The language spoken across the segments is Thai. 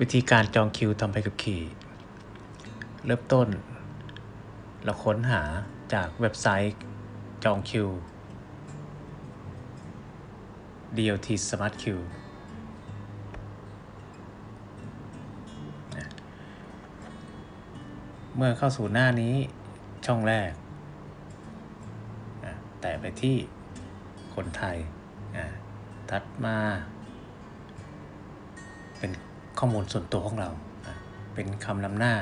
วิธีการจองคิวทำไปกับขี่ เริ่มต้น เราค้นหาจากเว็บไซต์จองคิว DLT Smart queue เมื่อเข้าสู่หน้านี้ช่องแรก แต่ไปที่คนไทยถัดมา เป็น ข้อมูลส่วนตัวของเรา เป็นคำนำหน้า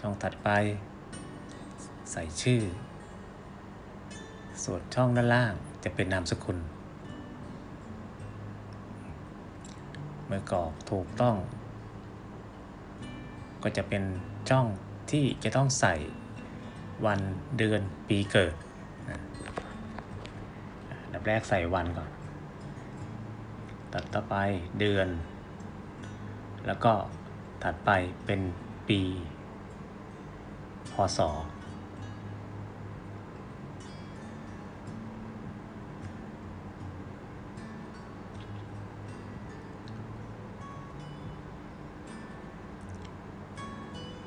ช่องถัดไป ใส่ชื่อ ส่วนช่องด้านล่างจะเป็นนามสกุล เมื่อกรอกถูกต้อง ก็จะเป็นช่องที่จะต้องใส่วันเดือนปีเกิดอันดับแรกใส่วันก่อน ตัดต่อไปเดือน แล้วก็ถัดไปเป็นปี พศ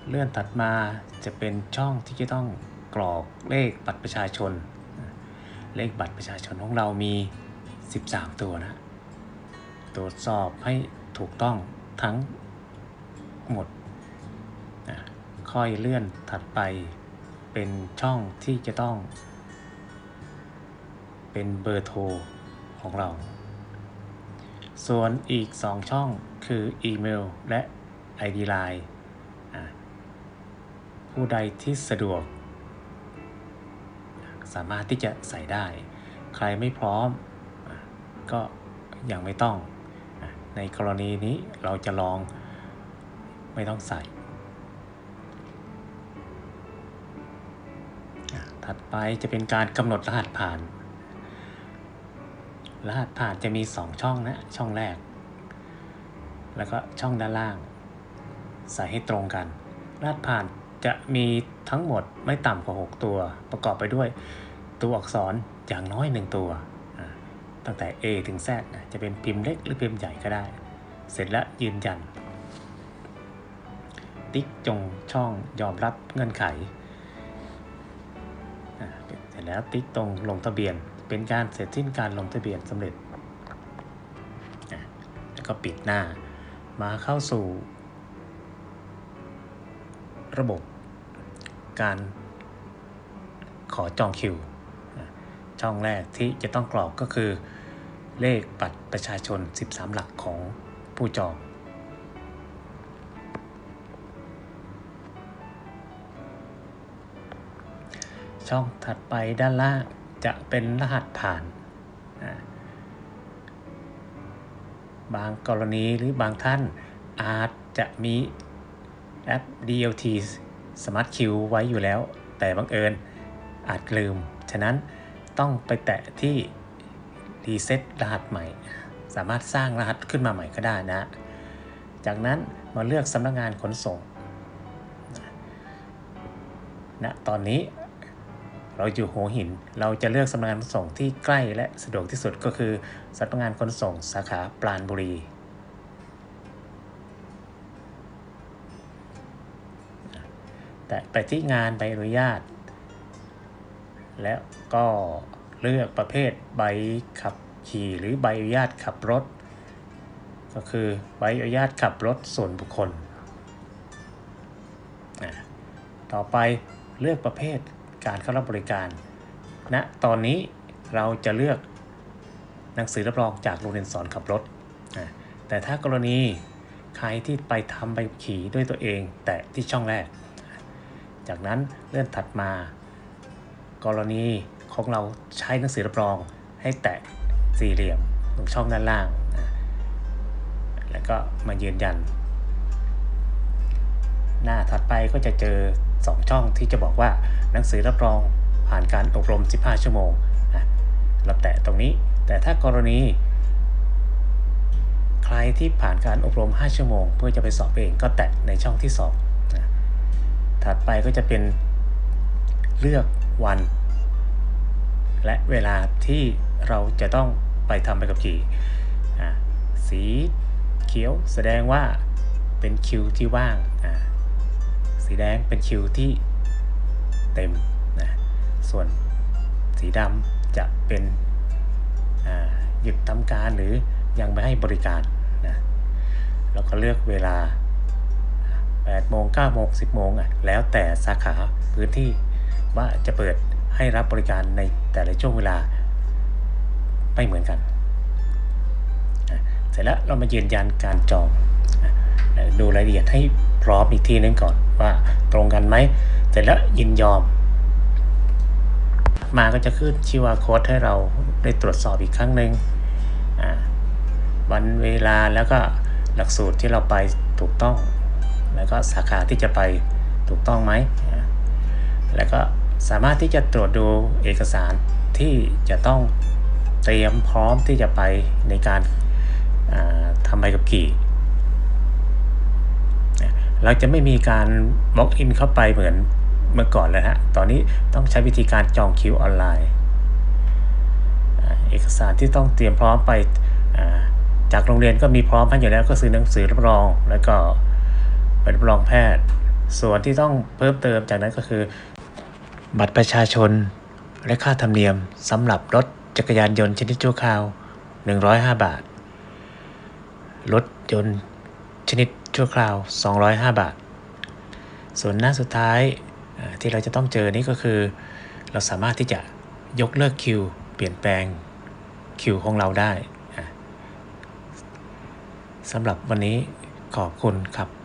เลื่อนถัดมาจะเป็นช่องที่จะต้องกรอกเลขบัตรประชาชน เลขบัตรประชาชนของเรามี 13 ตัวนะ ตรวจสอบให้ถูกต้องทั้งหมด ค่อยเลื่อนถัดไปเป็นช่องที่จะต้อง เป็นเบอร์โทรของเรา ส่วนอีก 2 ช่องคืออีเมลและ ID Line ผู้ใดที่สะดวก สามารถที่จะใส่ได้ ใครไม่พร้อมก็ยังไม่ต้อง ในกรณีนี้เราจะลองไม่ต้องใส่ ถัดไปจะเป็นการกำหนดรหัสผ่าน รหัสผ่านจะมี 2 ช่องนะ ช่องแรก แล้วก็ช่องด้านล่าง ใส่ให้ตรงกัน รหัสผ่านจะมีทั้งหมดไม่ต่ำกว่า 6 ตัว ประกอบไปด้วยตัวอักษรอย่างน้อย 1 ตัว ตั้งแต่ A ถึง Z จะเป็นพิมพ์เล็กหรือพิมพ์ใหญ่ก็ได้ เสร็จแล้วยืนยัน ติ๊กจงช่องยอมรับเงื่อนไข เสร็จแล้วติ๊กตรงลงทะเบียน เป็นการเสร็จสิ้นการลงทะเบียนสำเร็จ แล้วก็ปิดหน้า มาเข้าสู่ ระบบการขอจองคิว ช่องแรกที่จะต้องกรอกก็คือ เลขบัตรประชาชน 13 หลักของผู้จอง ช่องถัดไปด้านล่างจะเป็นรหัสผ่าน บางกรณีหรือบางท่านอาจจะมีแอป DLT Smart Queue ไว้อยู่แล้ว แต่บังเอิญอาจลืม ฉะนั้นต้องไปแตะที่ รีเซ็ตรหัสใหม่ สามารถสร้างรหัสขึ้นมาใหม่ก็ได้นะ จากนั้นมาเลือกสำนักงงานขนส่งนะตอนนี้เราอยู่หัวหิน เราจะเลือกสำนักงานขนส่งที่ใกล้และสะดวกที่สุดก็คือสำนักงานขนส่งสาขาปราณบุรี แต่ไปที่งานใบอนุญาต แล้วก็ เลือกประเภทใบขับขี่หรือใบอนุญาตขับรถ ก็คือใบอนุญาตขับรถส่วนบุคคล ต่อไปเลือกประเภทการเข้ารับบริการณนะตอนนี้เราจะเลือกหนังสือรับรองจากโรงเรียนสอนขับรถ แต่ถ้ากรณีใครที่ไปทำใบขี่ด้วยตัวเอง แต่ที่ช่องแรก จากนั้นเลื่อนถัดมา กรณี ของเราใช้หนังสือรับรองให้แตะสี่เหลี่ยมตรงช่องด้านล่าง แล้วก็มายืนยัน หน้าถัดไปก็จะเจอ 2 ช่องที่จะบอกว่าหนังสือรับรองผ่านการอบรม 15 ชั่วโมงเราแตะตรงนี้ แต่ถ้ากรณี ใครที่ผ่านการอบรม 5 ชั่วโมง เพื่อจะไปสอบเองก็แตะในช่องที่2ถัดไปก็จะเป็นเลือกวัน และเวลาที่เราจะต้องไปทำใบขับขี่สีเขียวแสดงว่าเป็นคิวที่ว่าง สีแดงเป็นคิวที่เต็มนะส่วนสีดำจะเป็นหยุดทำการหรือยังไม่ให้บริการนะแล้วก็เลือกเวลา8โมง9โมง10โมงอะแล้วแต่สาขาพื้นที่ว่าจะเปิด ให้รับบริการในแต่ละช่วงเวลาไม่เหมือนกัน เสร็จแล้วเรามายืนยันการจองดูรายละเอียดให้พร้อมอีกทีนึงก่อนว่าตรงกันไหม เสร็จแล้วยินยอม มาก็จะขึ้นชิวาโค้ดให้เราได้ตรวจสอบอีกครั้งหนึ่งอ่าวันเวลาแล้วก็หลักสูตรที่เราไปถูกต้อง แล้วก็สาขาที่จะไปถูกต้องไหม แล้วก็ สามารถที่จะตรวจดูเอกสารที่จะต้องเตรียมพร้อมที่จะไปในการาทำใบขับขี่ เราจะไม่มีการบล็อกอินเข้าไปเหมือนเมื่อก่อนแล้วฮะ ตอนนี้ต้องใช้วิธีการจองคิวออนไลน์ เอกสารที่ต้องเตรียมพร้อมไปจากโรงเรียนก็มีพร้อมให้อยู่แล้วก็ซื้อหนังสือรับรอง แล้วก็ใบรับรองแพทย์ ส่วนที่ต้องเพิ่มเติมจากนั้นก็คือ บัตรประชาชน และค่าธรรมเนียมสำหรับรถจักรยานยนต์ชนิดชั่วคราว 105 บาท รถยนต์ชนิดชั่วคราว 205 บาท ส่วนหน้าสุดท้ายที่เราจะต้องเจอนี่ก็คือ เราสามารถที่จะยกเลิกคิว เปลี่ยนแปลงคิวของเราได้สำหรับวันนี้ขอบคุณครับ